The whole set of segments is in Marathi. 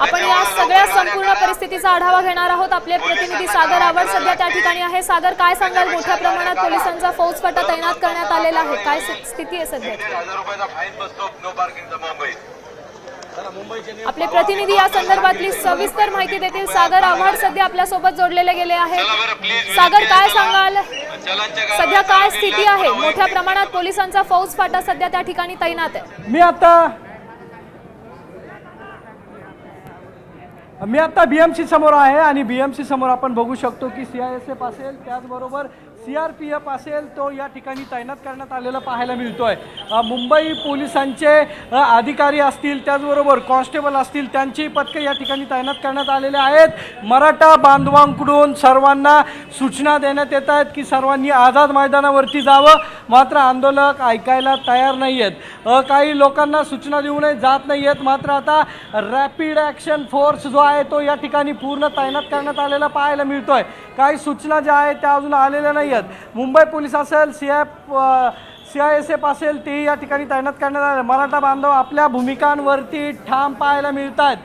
आपण या सगळ्या संपूर्ण परिस्थितीचा आढावा घेणार आहोत. आपले प्रतिनिधी सागर आवड सध्या त्या ठिकाणी आहे. सागर काय सांगाल? मोठ्या प्रमाणात पोलिसांचा फौजफाटा तैनात करण्यात आलेला आहे. काय स्थिती आहे सध्या? आपले प्रतिनिधी या संदर्भातली सविस्तर माहिती देतील. सागर आव्हाड सध्या आपल्यासोबत जोडलेले गेले आहेत. सागर काय सांगाल? सध्या काय स्थिती आहे? मोठ्या प्रमाणात पोलिसांचा फौजफाटा सध्या त्या ठिकाणी तैनात आहे. मी आता मी आता सी समोर आहे आणि बी एम सी समोर आपण बघू शकतो की सी आय एस एफ असेल त्याचबरोबर सी आर पी एफ असेल तो या ठिकाणी तैनात करण्यात आलेला पाहायला मिळतो आहे मुंबई पोलिसांचे अधिकारी असतील त्याचबरोबर कॉन्स्टेबल असतील त्यांची पथकं या ठिकाणी तैनात करण्यात आलेले आहेत. मराठा बांधवांकडून सर्वांना सूचना देण्यात येत आहेत की सर्वांनी आझाद मैदानावरती जावं. मात्र आंदोलक ऐकायला तयार नाही आहेत काही लोकांना सूचना देऊनही जात नाही आहेत मात्र आता रॅपिड ॲक्शन फोर्स जो आहे तो या ठिकाणी पूर्ण तैनात करण्यात आलेला पाहायला मिळतोय. काही सूचना ज्या आहेत त्या अजून आलेल्या नाही आहेत मुंबई पोलीस असेल C F C I S F असेल तेही या ठिकाणी तैनात करण्यात आले. मराठा बांधव आपल्या भूमिकांवरती ठाम पाहायला मिळत आहेत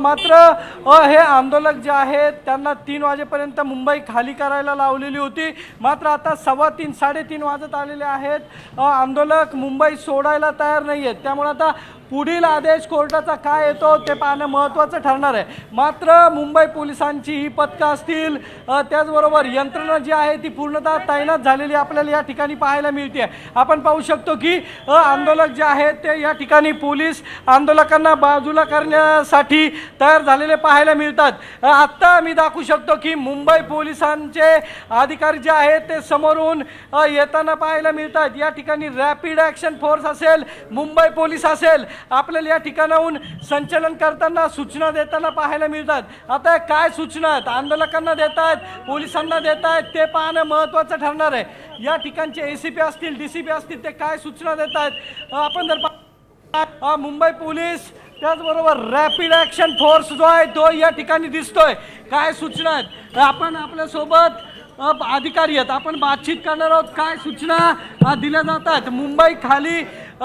मात्र अ, हे आंदोलक जे आहेत त्यांना तीन वाजेपर्यंत मुंबई खाली करायला लावलेली होती. मात्र आता सव्वा तीन साडेतीन वाजत आलेले आहेत. आंदोलक मुंबई सोडायला तयार नाही आहेत त्यामुळे आता पुढील आदेश कोर्टाचा काय येतो ते पाहणं महत्त्वाचं ठरणार आहे. मात्र मुंबई पोलिसांची ही पथकं असतील त्याचबरोबर यंत्रणा जी आहे ती पूर्णतः तैनात झालेली आपल्याला या ठिकाणी पाहायला मिळते. आपण पाहू शकतो की आंदोलक जे आहेत ते या ठिकाणी पोलीस आंदोलकांना बाजूला करण्यासाठी तयार झालेले पाहायला मिळतात. आत्ता मी दाखवू शकतो की मुंबई पोलिसांचे अधिकारी जे आहेत ते समोरून येताना पाहायला मिळतात. या ठिकाणी रॅपिड ॲक्शन फोर्स असेल मुंबई पोलीस असेल आपल्याला या ठिकाणाहून संचलन करताना सूचना देताना पाहायला मिळतात. आता काय सूचना आहेत? आंदोलकांना देत आहेत पोलिसांना देत आहेत ते पाहणं महत्त्वाचं ठरणार आहे. या ठिकाणचे ए सी पी असतील डी सी पी असतील ते काय सूचना देत आहेत? आपण जर पा- मुंबई पोलीस त्याचबरोबर रॅपिड ॲक्शन फोर्स जो आहे तो या ठिकाणी दिसतोय. काय सूचना आहेत? आपण आपल्यासोबत अधिकारी आहेत. आपण बातचीत करणार आहोत. काय सूचना दिल्या जातात मुंबई खाली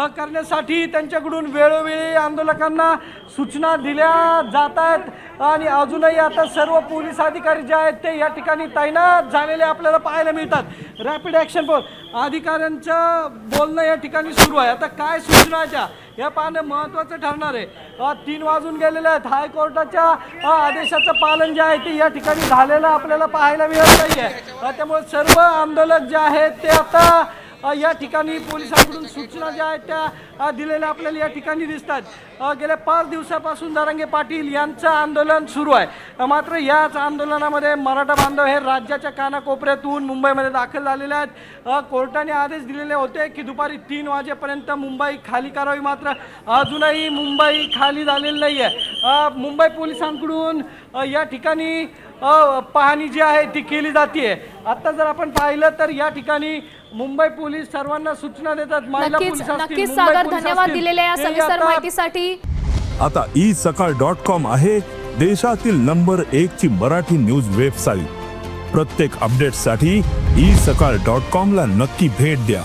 करण्यासाठी त्यांच्याकडून वेळोवेळी आंदोलकांना सूचना दिल्या जात आहेत. आणि अजूनही आता सर्व पोलीस अधिकारी जे आहेत ते या ठिकाणी तैनात झालेले आपल्याला पाहायला मिळतात. रॅपिड ॲक्शन फोर्स अधिकाऱ्यांचं बोलणं या ठिकाणी सुरू आहे. आता काय सूचना आहेत हे पाहणं महत्त्वाचं ठरणार आहे. तीन वाजून गेलेले आहेत. हायकोर्टाच्या आदेशाचं पालन जे आहे ते या ठिकाणी झालेलं आपल्याला पाहायला मिळत नाही आहे त्यामुळे सर्व आंदोलक जे आहेत ते आता या ठिकाणी पोलिसांकडून सूचना ज्या आहेत त्या दिलेल्या आपल्याला या ठिकाणी दिसतात. गेल्या पाच दिवसापासून दारंगे पाटील यांचं आंदोलन सुरू आहे. मात्र याच आंदोलनामध्ये मराठा बांधव हे राज्याच्या कानाकोपऱ्यातून मुंबईमध्ये दाखल झालेले आहेत. कोर्टाने आदेश दिलेले होते की दुपारी तीन वाजेपर्यंत मुंबई खाली करावी. मात्र अजूनही मुंबई खाली झालेली नाही आहे मुंबई पोलिसांकडून या ठिकाणी पाहणी जी आहे ती केली जाते आता जर आपण पाहिलं तर या ठिकाणी मुंबई पोलीस सर्वांना सूचना देतात. महिला पोलीस नक्कीच सागर धन्यवाद दिलेल्या या सविस्तर माहितीसाठी. आता ई सकाळ डॉट कॉम आहे देशातील नंबर एक ची मराठी न्यूज वेबसाईट. प्रत्येक अपडेटसाठी ई सकाळ डॉट कॉम ला नक्की भेट द्या.